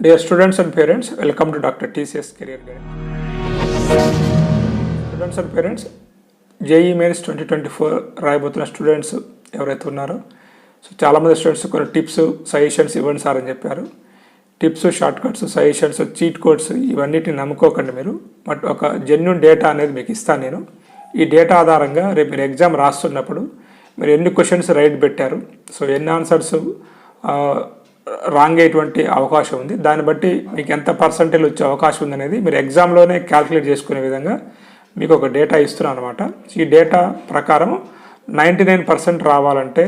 Dear students and parents welcome to doctor TCS career guide students and parents JEE Mains twenty twenty four రాయబోతున్న students ఎవరైతే ఉన్నారో so చాలామంది students కొన్ని tips suggestions ఇవ్వండి sir అని చెప్పారు. Tips shortcuts suggestions cheat codes ఇవన్నిటిని నమ్ముకోకండి మీరు. బట్ ఒక జెన్యున్ డేటా అనేది మీకు ఇస్తాను నేను. ఈ డేటా ఆధారంగా రేపు మీరు ఎగ్జామ్ రాస్తున్నప్పుడు మీరు ఎన్ని క్వశ్చన్స్ రైట్ పెట్టారు. సో ఎన్ని ఆన్సర్స్ రాంగ్ అయ్యేటువంటి అవకాశం ఉంది. దాన్ని బట్టి మీకు ఎంత పర్సంటేజ్ వచ్చే అవకాశం ఉంది అనేది మీరు ఎగ్జామ్లోనే క్యాల్కులేట్ చేసుకునే విధంగా మీకు ఒక డేటా ఇస్తున్నాను అనమాట ఈ డేటా ప్రకారం నైంటీ నైన్ పర్సెంట్ రావాలంటే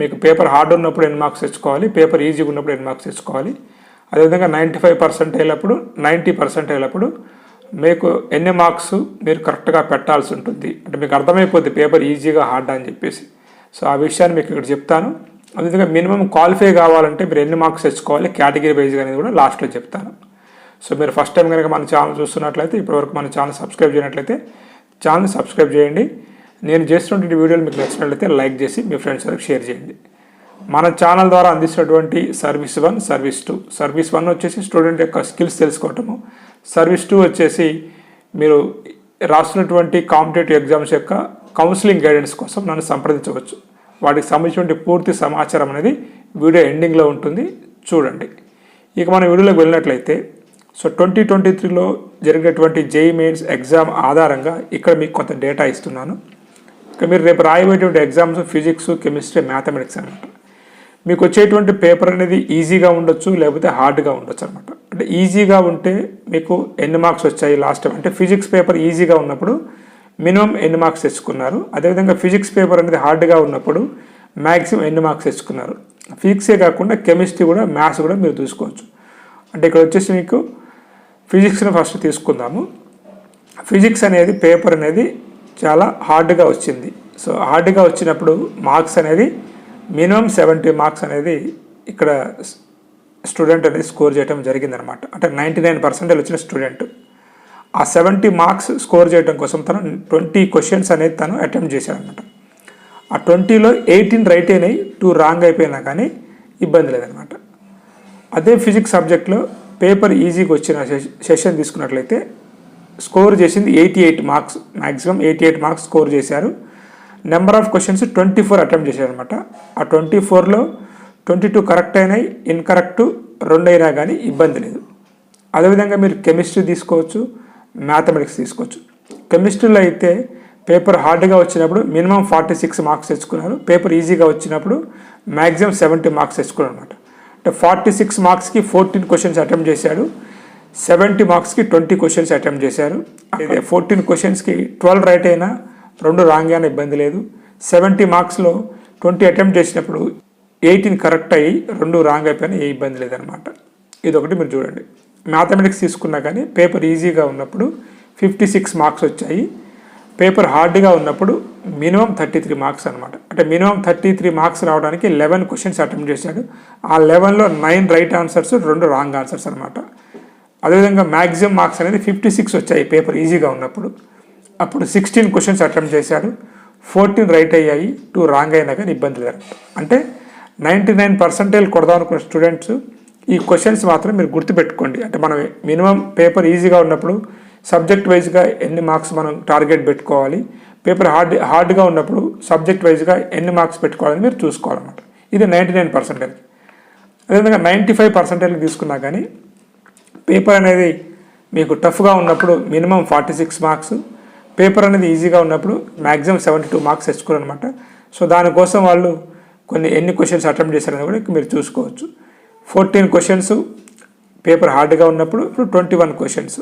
మీకు పేపర్ హార్డ్ ఉన్నప్పుడు ఎన్ని మార్క్స్ తెచ్చుకోవాలి పేపర్ ఈజీగా ఉన్నప్పుడు ఎన్ని మార్క్స్ తెచ్చుకోవాలి. అదేవిధంగా నైంటీ ఫైవ్ పర్సెంట్ అయినప్పుడు నైంటీ పర్సెంట్ అయినప్పుడు మీకు ఎన్ని మార్క్స్ మీరు కరెక్ట్గా పెట్టాల్సి ఉంటుంది. అంటే మీకు అర్థమైపోద్ది పేపర్ ఈజీగా హార్డ్ అని చెప్పేసి. సో ఆ విషయాన్ని మీకు ఇక్కడ చెప్తాను. అదేవిధంగా మినిమం క్వాలిఫై కావాలంటే మీరు ఎన్ని మార్క్స్ తెచ్చుకోవాలి కేటగిరీ వైజ్గా అనేది కూడా లాస్ట్లో చెప్తాను. సో మీరు ఫస్ట్ టైం కనుక మన ఛానల్ చూస్తున్నట్లయితే ఇప్పటివరకు మన ఛానల్ సబ్స్క్రైబ్ చేయనట్లయితే ఛానల్ సబ్స్క్రైబ్ చేయండి. నేను చేస్తున్నటువంటి వీడియోలు మీకు నచ్చినట్లయితే లైక్ చేసి మీ ఫ్రెండ్స్ వరకు షేర్ చేయండి. మన ఛానల్ ద్వారా అందిస్తున్నటువంటి service one service two service one వచ్చేసి స్టూడెంట్ యొక్క స్కిల్స్ తెలుసుకోవటము. సర్వీస్ టూ వచ్చేసి మీరు రాస్తున్నటువంటి కాంపిటేటివ్ ఎగ్జామ్స్ యొక్క కౌన్సిలింగ్ గైడెన్స్ కోసం నన్ను సంప్రదించవచ్చు. వాటికి సంబంధించినటువంటి పూర్తి సమాచారం అనేది వీడియో ఎండింగ్లో ఉంటుంది. చూడండి. ఇక మనం వీడియోలోకి వెళ్ళినట్లయితే సో ట్వంటీ ట్వంటీ త్రీలో జరిగినటువంటి జేఈ మెయిన్స్ ఎగ్జామ్ ఆధారంగా ఇక్కడ మీకు కొంత డేటా ఇస్తున్నాను. ఇక మీరు రేపు రాయబోయేటువంటి ఎగ్జామ్స్ ఫిజిక్స్ కెమిస్ట్రీ మ్యాథమెటిక్స్ అనమాట మీకు వచ్చేటువంటి పేపర్ అనేది ఈజీగా ఉండొచ్చు లేకపోతే హార్డ్గా ఉండొచ్చు అనమాట అంటే ఈజీగా ఉంటే మీకు ఎన్ని మార్క్స్ వచ్చాయి లాస్ట్ టైం? అంటే ఫిజిక్స్ పేపర్ ఈజీగా ఉన్నప్పుడు మినిమం ఎన్ని మార్క్స్ తెచ్చుకున్నారు? అదేవిధంగా ఫిజిక్స్ పేపర్ అనేది హార్డ్గా ఉన్నప్పుడు మ్యాక్సిమం ఎన్ని మార్క్స్ తెచ్చుకున్నారు? ఫిజిక్సే కాకుండా కెమిస్ట్రీ కూడా మ్యాథ్స్ కూడా మీరు చూసుకోవచ్చు. అంటే ఇక్కడ వచ్చేసి మీకు ఫిజిక్స్ని ఫస్ట్ తీసుకుందాము. ఫిజిక్స్ అనేది పేపర్ అనేది చాలా హార్డ్గా వచ్చింది. సో హార్డ్గా వచ్చినప్పుడు మార్క్స్ అనేది మినిమం సెవెంటీ మార్క్స్ అనేది ఇక్కడ స్టూడెంట్ అనేది స్కోర్ చేయడం జరిగిందనమాట. అంటే నైంటీ నైన్ పర్సెంటేజ్ వచ్చిన స్టూడెంట్. ఆ సెవెంటీ మార్క్స్ స్కోర్ చేయడం కోసం తను ట్వంటీ క్వశ్చన్స్ అనేది తను అటెంప్ట్ చేశాడనమాట ఆ ట్వంటీలో ఎయిటీన్ రైట్ అయినాయి టూ రాంగ్ అయిపోయినా కానీ ఇబ్బంది లేదనమాట అదే ఫిజిక్స్ సబ్జెక్ట్లో పేపర్ ఈజీగా వచ్చిన సెషన్ తీసుకున్నట్లయితే స్కోర్ చేసింది eighty eight marks maximum eighty eight marks score చేశారు. Number of questions twenty four attempt చేశారనమాట ఆ ట్వంటీ ఫోర్లో ట్వంటీ టూ కరెక్ట్ అయినాయి ఇన్కరెక్ట్ రెండు అయినా కానీ ఇబ్బంది లేదు. అదేవిధంగా మీరు కెమిస్ట్రీ తీసుకోవచ్చు మ్యాథమెటిక్స్ తీసుకోవచ్చు. కెమిస్ట్రీలో అయితే పేపర్ హార్డ్గా వచ్చినప్పుడు మినిమం ఫార్టీ సిక్స్ మార్క్స్ తెచ్చుకున్నారు పేపర్ ఈజీగా వచ్చినప్పుడు మ్యాక్సిమం సెవెంటీ మార్క్స్ తెచ్చుకున్నారు అనమాట అంటే ఫార్టీ సిక్స్ మార్క్స్కి ఫోర్టీన్ క్వశ్చన్స్ అటెంప్ట్ చేశాడు. సెవెంటీ మార్క్స్కి ట్వంటీ క్వశ్చన్స్ అటెంప్ట్ చేశారు. అదే ఫోర్టీన్ క్వశ్చన్స్కి ట్వెల్వ్ రైట్ అయినా రెండు రాంగ్ అయినా ఇబ్బంది లేదు. సెవెంటీ మార్క్స్లో ట్వంటీ అటెంప్ట్ చేసినప్పుడు ఎయిటీన్ కరెక్ట్ అయ్యి రెండు రాంగ్ అయిపోయినా ఏ ఇబ్బంది లేదనమాట ఇదొకటి మీరు చూడండి. మ్యాథమెటిక్స్ తీసుకున్నా కానీ పేపర్ ఈజీగా ఉన్నప్పుడు ఫిఫ్టీ సిక్స్ మార్క్స్ వచ్చాయి. పేపర్ హార్డ్గా ఉన్నప్పుడు మినిమం థర్టీ త్రీ మార్క్స్ అనమాట అంటే మినిమం థర్టీ త్రీ మార్క్స్ రావడానికి లెవెన్ క్వశ్చన్స్ అటెంప్ట్ చేశాడు. ఆ లెవెన్లో నైన్ రైట్ ఆన్సర్స్ రెండు రాంగ్ ఆన్సర్స్ అనమాట అదేవిధంగా మ్యాక్సిమం మార్క్స్ అనేది ఫిఫ్టీ సిక్స్ వచ్చాయి పేపర్ ఈజీగా ఉన్నప్పుడు. అప్పుడు సిక్స్టీన్ క్వశ్చన్స్ అటెంప్ట్ చేశాడు. ఫోర్టీన్ రైట్ అయ్యాయి టూ రాంగ్ అయినా కానీ ఇబ్బంది లేదు. అంటే నైంటీ నైన్ పర్సెంటేజ్ కొడదాం అనుకున్న స్టూడెంట్స్ ఈ క్వశ్చన్స్ మాత్రం మీరు గుర్తుపెట్టుకోండి. అంటే మనం మినిమం పేపర్ ఈజీగా ఉన్నప్పుడు సబ్జెక్ట్ వైజ్గా ఎన్ని మార్క్స్ మనం టార్గెట్ పెట్టుకోవాలి పేపర్ హార్డ్ హార్డ్గా ఉన్నప్పుడు సబ్జెక్ట్ వైజ్గా ఎన్ని మార్క్స్ పెట్టుకోవాలని మీరు చూసుకోవాలన్నమాట. ఇది నైంటీ నైన్ పర్సెంటేజ్ అదేవిధంగా నైంటీ ఫైవ్ పర్సెంటేజ్ తీసుకున్నా కానీ పేపర్ అనేది మీకు టఫ్గా ఉన్నప్పుడు minimum forty six marks paper అనేది ఈజీగా ఉన్నప్పుడు మ్యాక్సిమం సెవెంటీ టూ మార్క్స్ తెచ్చుకోరు అనమాట సో దానికోసం వాళ్ళు కొన్ని ఎన్ని క్వశ్చన్స్ అటెంప్ట్ చేశారని కూడా మీరు చూసుకోవచ్చు. ఫోర్టీన్ క్వశ్చన్స్ పేపర్ హార్డ్గా ఉన్నప్పుడు ఇప్పుడు ట్వంటీ వన్ క్వశ్చన్స్.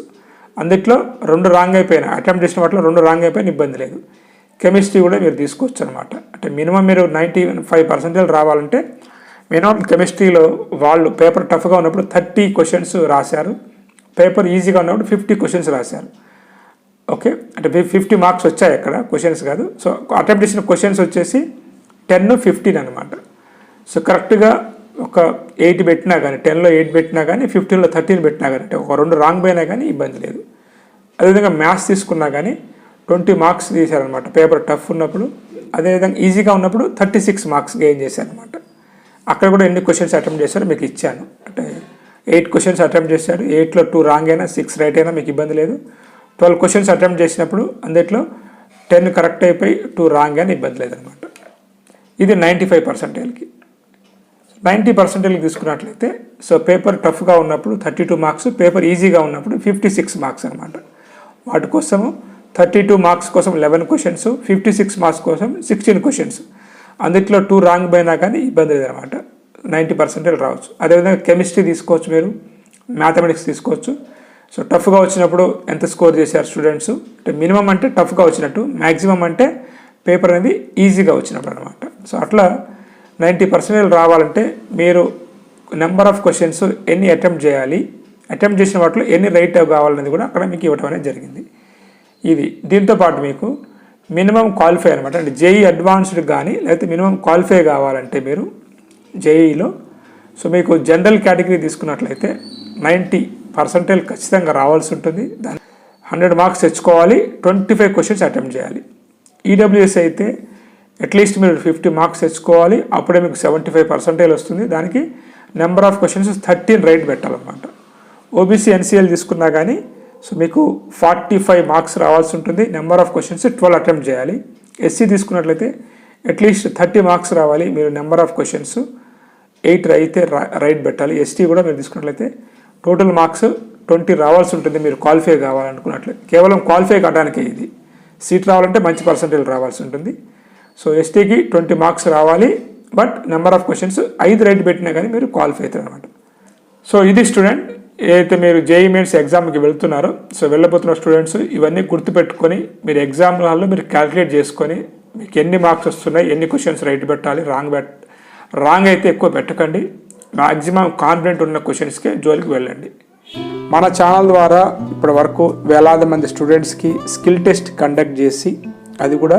అందుట్లో రెండు రాంగ్ అయిపోయినా అటెంప్ట్ చేసిన వాటిలో రెండు రాంగ్ అయిపోయిన ఇబ్బంది లేదు. కెమిస్ట్రీ కూడా మీరు తీసుకోవచ్చు అనమాట అంటే మినిమం మీరు నైంటీ ఫైవ్ పర్సెంటేజ్ రావాలంటే మినిమం కెమిస్ట్రీలో వాళ్ళు పేపర్ టఫ్గా ఉన్నప్పుడు థర్టీ క్వశ్చన్స్ రాశారు. పేపర్ ఈజీగా ఉన్నప్పుడు ఫిఫ్టీ క్వశ్చన్స్ రాశారు. ఓకే? అంటే ఫిఫ్టీ మార్క్స్ వచ్చాయి అక్కడ క్వశ్చన్స్ కాదు. సో అటెంప్ట్ చేసిన క్వశ్చన్స్ వచ్చేసి టెన్ ఫిఫ్టీన్ అనమాట సో కరెక్ట్గా ఒక ఎయిట్ పెట్టినా కానీ టెన్లో ఎయిట్ పెట్టినా కానీ ఫిఫ్టీన్లో థర్టీన్ పెట్టినా కానీ అంటే ఒక రెండు రాంగ్ పోయినా కానీ ఇబ్బంది లేదు. అదేవిధంగా మ్యాథ్స్ తీసుకున్నా కానీ ట్వంటీ మార్క్స్ తీశారనమాట పేపర్ టఫ్ ఉన్నప్పుడు అదేవిధంగా ఈజీగా ఉన్నప్పుడు థర్టీ సిక్స్ మార్క్స్ గెయిన్ చేశారనమాట అక్కడ కూడా ఎన్ని క్వశ్చన్స్ అటెంప్ట్ చేశారో మీకు ఇచ్చాను. అంటే ఎయిట్ క్వశ్చన్స్ అటెంప్ట్ చేశాడు ఎయిట్లో టూ రాంగ్ అయినా సిక్స్ రైట్ అయినా మీకు ఇబ్బంది లేదు. ట్వెల్వ్ క్వశ్చన్స్ అటెంప్ట్ చేసినప్పుడు అందులో టెన్ కరెక్ట్ అయిపోయి టూ రాంగ్ అయినా ఇబ్బంది లేదనమాట ఇది నైంటీ ఫైవ్ పర్సెంటేజ్కి. నైంటీ పర్సెంటేజ్ తీసుకున్నట్లయితే సో పేపర్ టఫ్గా ఉన్నప్పుడు థర్టీ టూ మార్క్స్ పేపర్ ఈజీగా ఉన్నప్పుడు ఫిఫ్టీ సిక్స్ మార్క్స్ అనమాట వాటి కోసము థర్టీ టూ మార్క్స్ కోసం eleven questions fifty six marks కోసం సిక్స్టీన్ క్వశ్చన్స్. అందుట్లో టూ రాంగ్ పోయినా కానీ ఇబ్బంది లేదనమాట నైంటీ పర్సెంటేజ్ రావచ్చు. అదేవిధంగా కెమిస్ట్రీ తీసుకోవచ్చు మీరు మ్యాథమెటిక్స్ తీసుకోవచ్చు. సో టఫ్గా వచ్చినప్పుడు ఎంత స్కోర్ చేశారు స్టూడెంట్స్? అంటే మినిమం అంటే టఫ్గా వచ్చినట్టు మ్యాక్సిమం అంటే పేపర్ అనేది ఈజీగా వచ్చినప్పుడు అనమాట సో అట్లా నైంటీ పర్సెంటేజ్ రావాలంటే మీరు నెంబర్ ఆఫ్ క్వశ్చన్స్ ఎన్ని అటెంప్ట్ చేయాలి అటెంప్ట్ చేసిన వాటిలో ఎన్ని రైట్ కావాలనేది కూడా అక్కడ మీకు ఇవ్వడం అనేది జరిగింది. ఇది దీంతో పాటు మీకు మినిమం క్వాలిఫై అనమాట. అంటే జేఈ అడ్వాన్స్డ్ కానీ లేకపోతే మినిమం క్వాలిఫై కావాలంటే మీరు జేఈలో సో మీకు జనరల్ కేటగిరీ తీసుకున్నట్లయితే నైంటీ పర్సెంటేజ్ ఖచ్చితంగా రావాల్సి ఉంటుంది. దాని హండ్రెడ్ మార్క్స్ తెచ్చుకోవాలి ట్వంటీ ఫైవ్ క్వశ్చన్స్ అటెంప్ట్ చేయాలి ఈడబ్ల్యూఎస్ అయితే అట్లీస్ట్ మీరు ఫిఫ్టీ మార్క్స్ తెచ్చుకోవాలి. అప్పుడే మీకు సెవెంటీ ఫైవ్ పర్సెంటేజ్ వస్తుంది. దానికి number of questions thirteen right పెట్టాలన్నమాట. ఓబీసీ ఎన్సీఎల్ తీసుకున్నా కానీ సో మీకు ఫార్టీ ఫైవ్ మార్క్స్ రావాల్సి ఉంటుంది. Number of questions twelve attempt చేయాలి. ఎస్సీ తీసుకున్నట్లయితే అట్లీస్ట్ థర్టీ మార్క్స్ రావాలి మీరు నెంబర్ ఆఫ్ క్వశ్చన్స్ ఎయిట్ అయితే రైట్ పెట్టాలి. ఎస్టీ కూడా మీరు తీసుకున్నట్లయితే టోటల్ మార్క్స్ ట్వంటీ రావాల్సి ఉంటుంది. మీరు క్వాలిఫై కావాలనుకున్నట్లు కేవలం క్వాలిఫై కావడానికి ఇది. సీట్ రావాలంటే మంచి పర్సంటేజ్ రావాల్సి ఉంటుంది. సో ఎస్టీకి ట్వంటీ మార్క్స్ రావాలి బట్ నెంబర్ ఆఫ్ క్వశ్చన్స్ ఐదు రైట్ పెట్టినా కానీ మీరు క్వాలిఫై అవుతారు అనమాట సో ఇది స్టూడెంట్ ఏదైతే మీరు జేఈ మెయిన్స్ ఎగ్జామ్కి వెళ్తున్నారో సో వెళ్ళబోతున్న స్టూడెంట్స్ ఇవన్నీ గుర్తుపెట్టుకొని మీరు ఎగ్జామ్ హాల్లో మీరు క్యాలిక్యులేట్ చేసుకొని మీకు ఎన్ని మార్క్స్ వస్తున్నాయి ఎన్ని క్వశ్చన్స్ రైట్ పెట్టాలి రాంగ్ పెట్ రాంగ్ అయితే ఎక్కువ పెట్టకండి. మ్యాక్సిమం కాన్ఫిడెంట్ ఉన్న క్వశ్చన్స్కే జోలికి వెళ్ళండి. మన ఛానల్ ద్వారా ఇప్పటి వరకు వేలాది మంది స్టూడెంట్స్కి స్కిల్ టెస్ట్ కండక్ట్ చేసి అది కూడా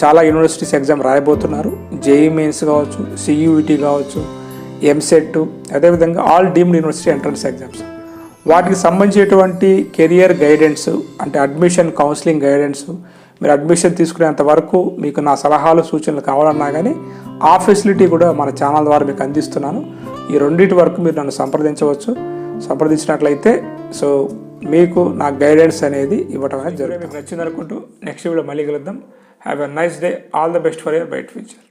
చాలా యూనివర్సిటీస్ ఎగ్జామ్ రాయబోతున్నారు. జేఈ మెయిన్స్ కావచ్చు సియూఈటీ కావచ్చు ఎంసెట్ అదేవిధంగా all deemed university entrance exams వాటికి సంబంధించినటువంటి కెరియర్ గైడెన్స్ అంటే అడ్మిషన్ కౌన్సిలింగ్ గైడెన్స్ మీరు అడ్మిషన్ తీసుకునేంత వరకు మీకు నా సలహాలు సూచనలు కావాలన్నా కానీ ఆ ఫెసిలిటీ కూడా మన ఛానల్ ద్వారా మీకు అందిస్తున్నాను. ఈ రెండింటి వరకు మీరు నన్ను సంప్రదించవచ్చు. సంప్రదించినట్లయితే సో మీకు నా గైడెన్స్ అనేది ఇవ్వటం అనేది జరుగుతుంది. మీకు నచ్చింది అనుకుంటూ నెక్స్ట్ వీడియో మళ్ళీ కలుద్దాం. Have a nice day. All the best for your bright future.